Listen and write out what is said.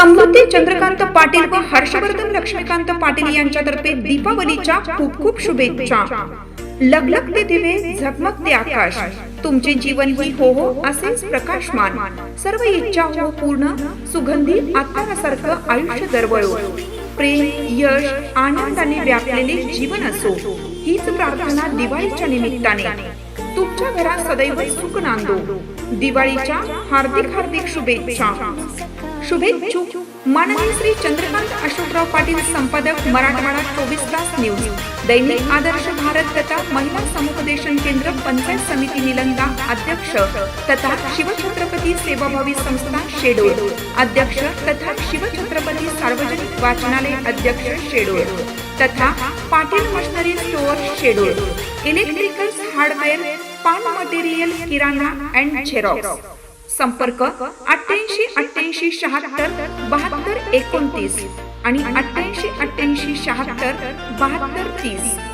समृद्धी चंद्रकांत पाटील व हर्षवर्धन लक्ष्मीकांत पाटील यांच्यातर्फे दीपावलीच्या खूप खूप शुभेच्छा. लखलखते दिवे झगमगते आकाश. तुमचे जीवन ही हो हो असेच प्रकाशमान. सर्व इच्छा हो पूर्ण सुगंधी आत्मासारखं आयुष्य दरवळो. प्रेम यश आनंदाने व्यापलेले जीवन असो. हीच प्रार्थना दिवाळीच्या निमित्ताने. तुमच्या घरात सदैव सुख नांदो. दिवाळीच्या हार्दिक हार्दिक शुभेच्छा. शुभेच्छुक माननीय श्री चंद्रकांत अशोकराव पाटील संपादक मराठवाडा चोवीस तास न्यूज. दैनिक आदर्श भारत तथा महिला समुपदेशन केंद्र पंचायत समिती निलंगा अध्यक्ष तथा शिवछत्रपती सेवाभावी संस्था शेडोळ अध्यक्ष तथा शिवछत्रपती सार्वजनिक वाचनालय अध्यक्ष शेडोळ तथा Patil machinery store Shedol electricals hardware पान मटेरियल किराणा अँड झेरॉक्स संपर्क अठ्ठ्याऐंशी अठ्ठ्याऐंशी शहात्तर बहात्तर एकोणतीस आणि अठ्ठ्याऐंशी अठ्ठ्याऐंशी शहात्तर बहात्तर तीस.